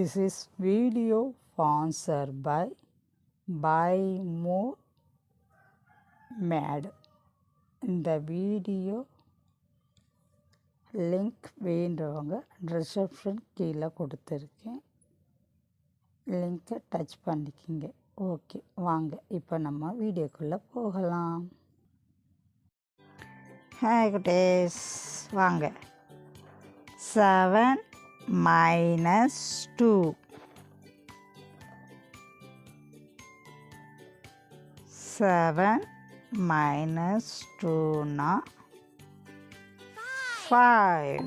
This is video sponsored by Buy More Mad. இந்த video link வேண்டவங்க reception கீழே கொடுத்துருக்கேன். லிங்க்கை டச் பண்ணிக்கிங்க. ஓகே வாங்க இப்போ நம்ம வீடியோக்குள்ளே போகலாம். ஹாய் குட்டேஸ். வாங்க. Seven minus two seven minus டூனா five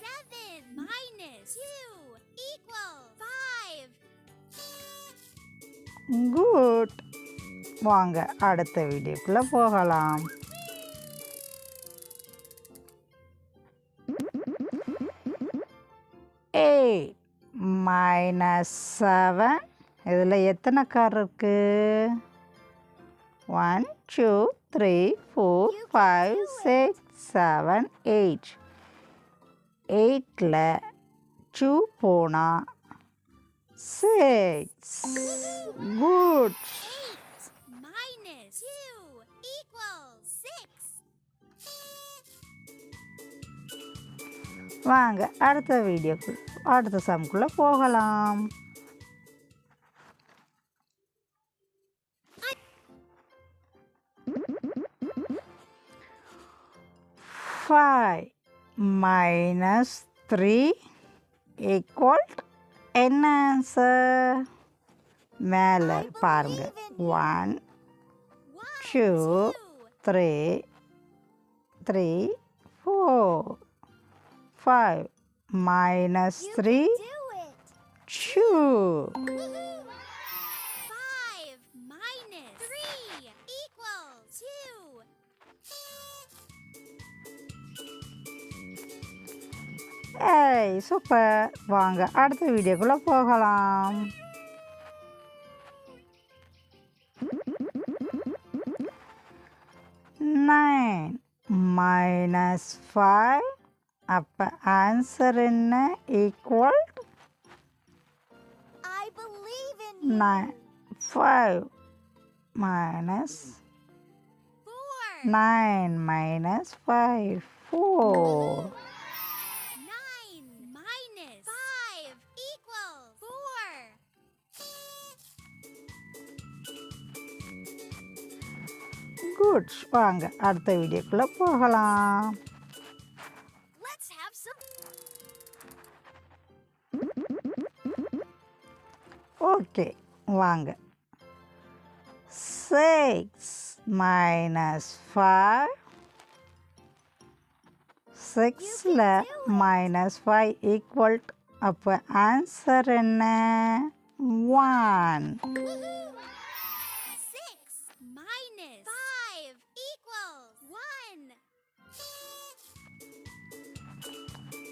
Seven minus two equals five. Good வாங்க அடுத்த வீடியோக்குள்ளே போகலாம். எயிட் மைனஸ் செவன் இதில் எத்தனை கார் இருக்கு? One two three four five six seven eight எயிட்டில் டூ போனால் சிக்ஸ் குட் வாங்க அடுத்த வீடியோக்கு அடுத்த சம்குள்ளே போகலாம். ஃபைவ் மைனஸ் த்ரீ ஈக்குவல் என்ன ஆன்சர் மேலே பாருங்க. One two three three four five minus three do it. Two Five minus three equals two. ஏய் சூப்பர் வாங்க அடுத்த வீடியோக்குள்ளே போகலாம். நைன் மைனஸ் ஃபைவ் அப்போ ஆன்சர் என்ன equal. Nine five minus Four. Nine minus five four Nine minus five equals four. குட் வாங்க அடுத்த வீடியோக்குள்ளே போகலாம். ஓகே வாங்க சிக்ஸ் மைனஸ் ஃபைவ் சிக்ஸில் மைனஸ் ஃபைவ் ஈக்குவல் அப்போ ஆன்சர் என்ன? One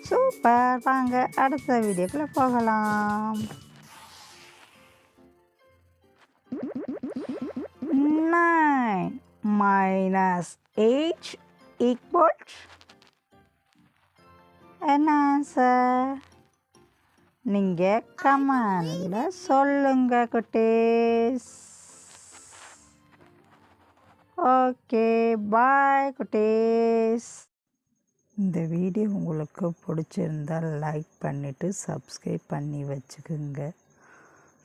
super. வாங்க அடுத்த வீடியோக்குள்ளே போகலாம். நைன் மைனஸ் எயிட் ஈக்குவல் என்ன ஆன்சர் நீங்கள் கமெண்டில் சொல்லுங்க குட்டீஸ். ஓகே பாய் குட்டீஸ். இந்த வீடியோ உங்களுக்கு பிடிச்சிருந்தால் லைக் பண்ணிவிட்டு சப்ஸ்கிரைப் பண்ணி வச்சுக்கோங்க.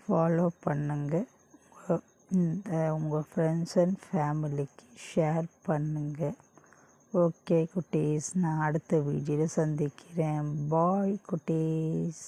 ஃபாலோ பண்ணுங்க. இந்த உங்கள் ஃப்ரெண்ட்ஸ் அண்ட் ஃபேமிலிக்கு ஷேர் பண்ணுங்கள் ஓகே குட்டீஸ். நான் அடுத்த வீடியோவில் சந்திக்கிறேன். பாய் குட்டீஸ்.